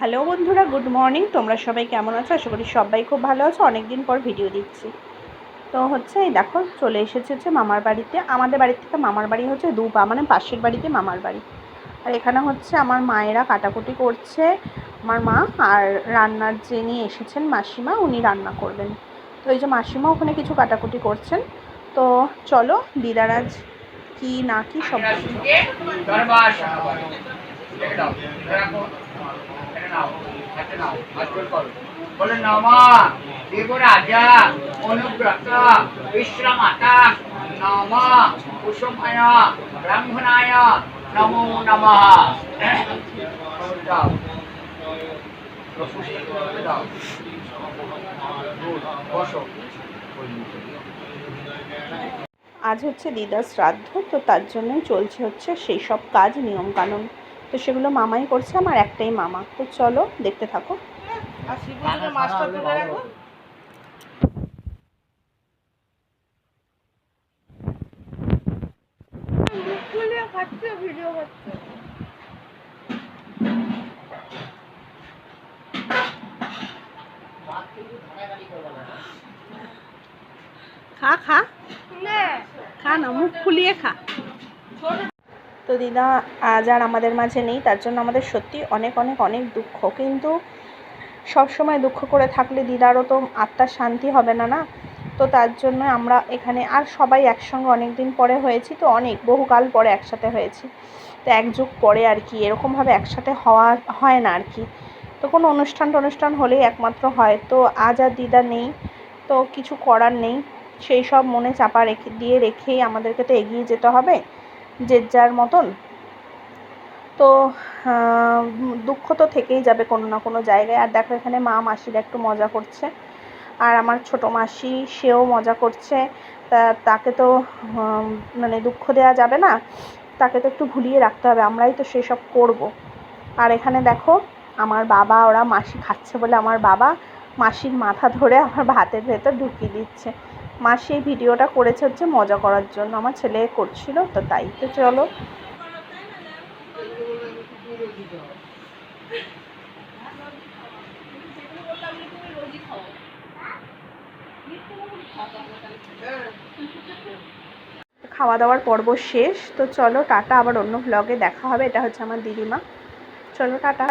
Hello বন্ধুরা, good morning. তোমরা সবাই কেমন আছো? আশা করি সবাই খুব ভালো আছো। অনেক দিন পর ভিডিও দিচ্ছি। তো হচ্ছে, এই দেখো, চলে এসেছে হচ্ছে মামার বাড়িতে। আমাদের বাড়ি থেকে মামার বাড়ি হচ্ছে দু পা মানে পাশের বাড়িতে মামার বাড়ি। আর এখানে হচ্ছে আমার মায়েরা কাটাকুটি করছে, আমার মা আর রান্নার যিনি এসেছেন, মাসিমা, উনি রান্না করবেন। তো এই যে মাসিমা ওখানে কিছু কাটাকুটি করছেন। তো চলো দিদারাজ কি না কি সব বলে নমা দেব রাজা, অনুব্রত নম কুসুমায়, ব্রাহ্মণায়, নমো নমঃ। আজ হচ্ছে দিদার শ্রাদ্ধ তো তার জন্যই চলছে হচ্ছে সেই সব কাজ, নিয়মকানুন। তো সেগুলো মামাই করছে আমার একটাই মামা। তো চলো দেখতে থাকো। খা খা। খা না মুখ ফুলিয়ে খা। তো দিদা, আজ আর আমাদের মাঝে নেই, তার জন্য আমাদের সত্যি অনেক অনেক অনেক দুঃখ। কিন্তু সব সময় দুঃখ করে থাকলে দিদারও তো আত্মার শান্তি হবে না না? তো তার জন্য আমরা এখানে আর সবাই একসঙ্গে অনেক দিন পরে হয়েছি, তো অনেক, বহুকাল পরে একসাথে হয়েছি। তো এক যুগ পরে আর কি, এরকমভাবে একসাথে হওয়া হয় না আর কি। তো কোনো অনুষ্ঠান টনুষ্ঠান হলেই একমাত্র হয়। তো আজ আর দিদা নেই, তো কিছু করার নেই। সেই সব মনে চাপা রেখে, দিয়ে রেখেই আমাদেরকে তো এগিয়ে যেতে হবে। যে যার মতন। তো দুঃখ তো থেকেই যাবে কোনো না কোনো জায়গায়। আর দেখো এখানে মা মাসিরা একটু মজা করছে। আর আমার ছোট মাসি, সেও মজা করছে। তাকে তো মানে দুঃখ দেওয়া যাবে না। তাকে তো একটু ভুলিয়ে রাখতে হবে। আমরাই তো সেসব করব। আর এখানে দেখো, আমার বাবা, ওরা মাসি খাচ্ছে বলে আমার বাবা মাসির মাথা ধরে আমার ভাতের ভেতর ঢুকিয়ে দিচ্ছে। মাসি এই ভিডিওটা করেছে হচ্ছে মজা করার জন্য। আমার ছেলে করছিল, তো তাই। তো চলো। খাওয়া দাওয়ার পর্ব শেষ। তো চলো, টাটা। আবার অন্য ব্লগে দেখা হবে। এটা হচ্ছে আমার দিদিমা। চলো, টাটা।